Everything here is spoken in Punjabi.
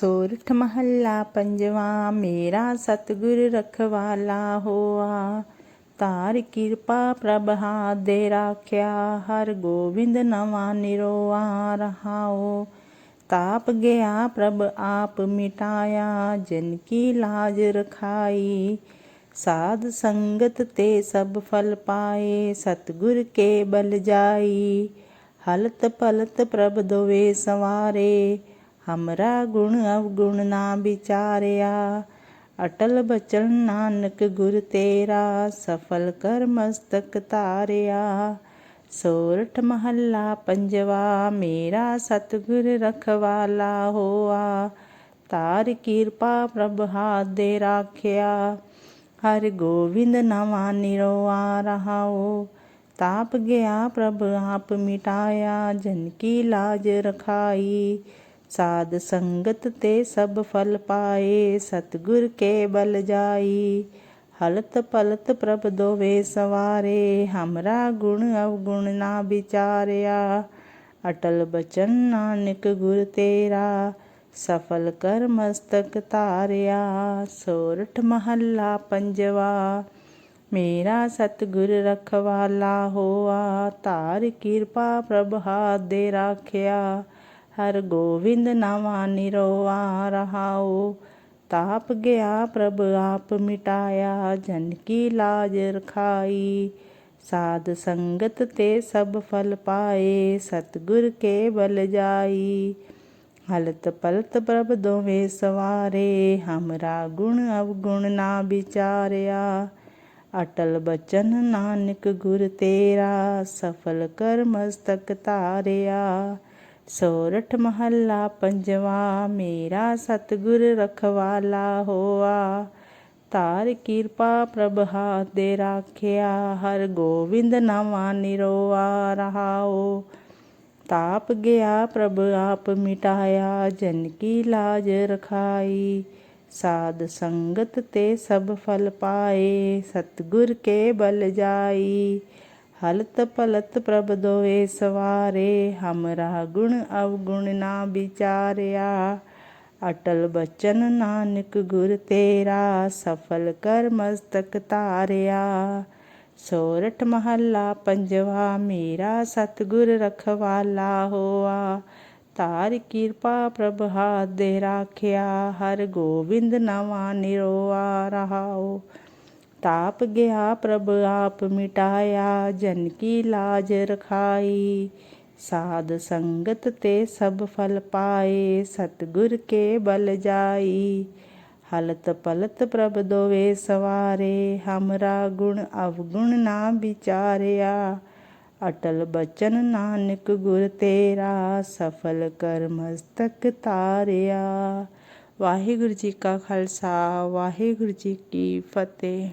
ਸੋਰਠ ਮਹੱਲਾ ਪੰਜਵਾ, ਮੇਰਾ ਸਤਿਗੁਰ ਰਖਵਾਲਾ ਹੋਆ। ਤਾਰ ਕਿਰਪਾ ਪ੍ਰਭ ਦੇ ਰਾਖਿਆ, ਹਰ ਗੋਬਿੰਦ ਨਵਾਂ ਨਿਰੋਆ ਰਹਾਓ। ਤਾਪ ਗਿਆ ਪ੍ਰਭ ਆਪ ਮਿਟਾਇਆ, ਜਨ ਕੀ ਲਾਜ ਰਖਾਈ। ਸਾਧ ਸੰਗਤ ਤੇ ਸਭ ਫਲ ਪਾਏ, ਸਤਿਗੁਰ ਕੇ ਬਲ ਜਾਈ। ਹਲਤ ਪਲਤ ਪ੍ਰਭ ਦੋਵੇ ਸਵਾਰੇ ਹਮਰਾ ਗੁਣ ਅਵਗੁਣ ਨਾ ਵਿਚਾਰਿਆ। ਅਟਲ ਬਚਨ ਨਾਨਕ ਗੁਰ ਤੇਰਾ, ਸਫਲ ਕਰ ਮਸਤਕ ਧਾਰਿਆ ਸੋਰਠ ਮਹੱਲਾ ਪੰਜਵਾ, ਮੇਰਾ ਸਤਿਗੁਰ ਰਖਵਾਲਾ ਹੋਆ। ਤਾਰ ਕਿਰਪਾ ਪ੍ਰਭ ਹਾਥ ਦੇ ਰਾਖਿਆ। ਹਰ ਗੋਬਿੰਦ ਨਵਾਂ ਨਿਰੋਆ ਰਹਾਓ ਤਾਪ ਗਿਆ ਪ੍ਰਭ, ਆਪ ਮਿਟਾਇਆ, ਜਨ ਕੀ ਲਾਜ ਰਖਾਈ। ਸਾਧ ਸੰਗਤ ਤੇ ਸਭ ਫਲ ਪਾਏ, ਸਤਿਗੁਰ ਕੇ ਬਲ ਜਾਈ। ਹਲਤ ਪਲਤ ਪ੍ਰਭ ਦੋਵੇ ਸਵਾਰੇ, ਹਮਰਾ ਗੁਣ ਅਵਗੁਣ ਨਾ ਵਿਚਾਰਿਆ। ਅਟਲ ਬਚਨ ਨਾਨਕ ਗੁਰ ਤੇਰਾ, ਸਫਲ ਕਰ ਮਸਤਕ ਧਾਰਿਆ। ਸੋਰਠ ਮਹੱਲਾ ਪੰਜਵਾ, ਮੇਰਾ ਸਤਿਗੁਰ ਰਖਵਾਲਾ ਹੋਆ। ਧਾਰ ਕਿਰਪਾ ਪ੍ਰਭ ਹਾਥ ਦੇ ਰਾਖਿਆ। ਹਰ ਗੋਵਿੰਦ ਨਵਾਂ ਨਿਰੋਆ ਰਹਾਓ। ਤਾਪ ਗਿਆ ਪ੍ਰਭ ਆਪ ਮਿਟਾਇਆ, ਜਨ ਕੀ ਲਾਜ ਰਖਾਈ। ਸਾਧ ਸੰਗਤ ਤੇ ਸਭ ਫਲ ਪਾਏ, ਸਤਿਗੁਰ ਕੇ ਬਲ ਜਾਈ। ਹਲਤ ਪਲਤ ਪ੍ਰਭ ਦੋਵੇਂ ਸਵਾਰੇ, ਹਮਰਾ ਗੁਣ ਅਵਗੁਣ ਨਾ ਵਿਚਾਰਿਆ। ਅਟਲ ਬਚਨ ਨਾਨਕ ਗੁਰ ਤੇਰਾ, ਸਫਲ ਕਰ ਮਸਤਕ ਧਾਰਿਆ। ਸੋਰਠ ਮਹੱਲਾ ਪੰਜਵਾ, ਮੇਰਾ ਸਤਿਗੁਰ ਰਖਵਾਲਾ ਹੋਆ। ਤਾਰ ਕਿਰਪਾ ਪ੍ਰਭ ਹਾਥ ਦੇ ਰਾਖਿਆ, ਹਰ ਗੋਬਿੰਦ ਨਵਾਂ ਨਿਰੋਆ ਰਹਾਓ। ਤਾਪ ਗਿਆ ਪ੍ਰਭ ਆਪ ਮਿਟਾਇਆ, ਜਨ ਕੀ ਲਾਜ ਰਖਾਈ। ਸਾਧ ਸੰਗਤ ਤੇ ਸਭ ਫਲ ਪਾਏ, ਸਤਿਗੁਰ ਕੇ ਬਲ ਜਾਈ। ਹਲਤ ਪਲਤ ਪ੍ਰਭ ਦੋਏ ਸਵਾਰੇ, ਹਮਰਾ ਗੁਣ ਅਵਗੁਣ ਨਾ ਵਿਚਾਰਿਆ। ਅਟਲ ਬਚਨ ਨਾਨਕ ਗੁਰ ਤੇਰਾ, ਸਫਲ ਕਰ ਮਸਤਕ ਧਾਰਿਆ। ਸੋਰਠ ਮਹੱਲਾ ਪੰਜਵਾ, ਮੇਰਾ ਸਤਿਗੁਰ ਰਖਵਾਲਾ ਹੋਆ। ਤਾਰ ਕਿਰਪਾ ਪ੍ਰਭ ਹਾਥ ਦੇ ਰਾਖਿਆ, ਹਰ ਗੋਬਿੰਦ ਨਵਾਂ ਨਿਰੋਆ ਰਹਾਓ। ਤਾਪ ਗਿਆ ਪ੍ਰਭ ਆਪ ਮਿਟਾਇਆ, ਜਨ ਕੀ ਲਾਜ ਰਖਾਈ। ਸਾਧ ਸੰਗਤ ਤੇ ਸਭ ਫਲ ਪਾਏ, ਸਤਿਗੁਰ ਕੇ ਬਲ ਜਾਈ। ਹਲਤ ਪਲਤ ਪ੍ਰਭ ਦੋਵੇ ਸਵਾਰੇ, ਹਮਰਾ ਗੁਣ ਅਵਗੁਣ ਨਾ ਵਿਚਾਰਿਆ। ਅਟਲ ਬਚਨ ਨਾਨਕ ਗੁਰ ਤੇਰਾ, ਸਫਲ ਕਰ ਮਸਤਕ ਤਾਰਿਆ। ਵਾਹਿਗੁਰੂ ਜੀ ਕਾ ਖਾਲਸਾ, ਵਾਹਿਗੁਰੂ ਜੀ ਕੀ ਫਤਿਹ।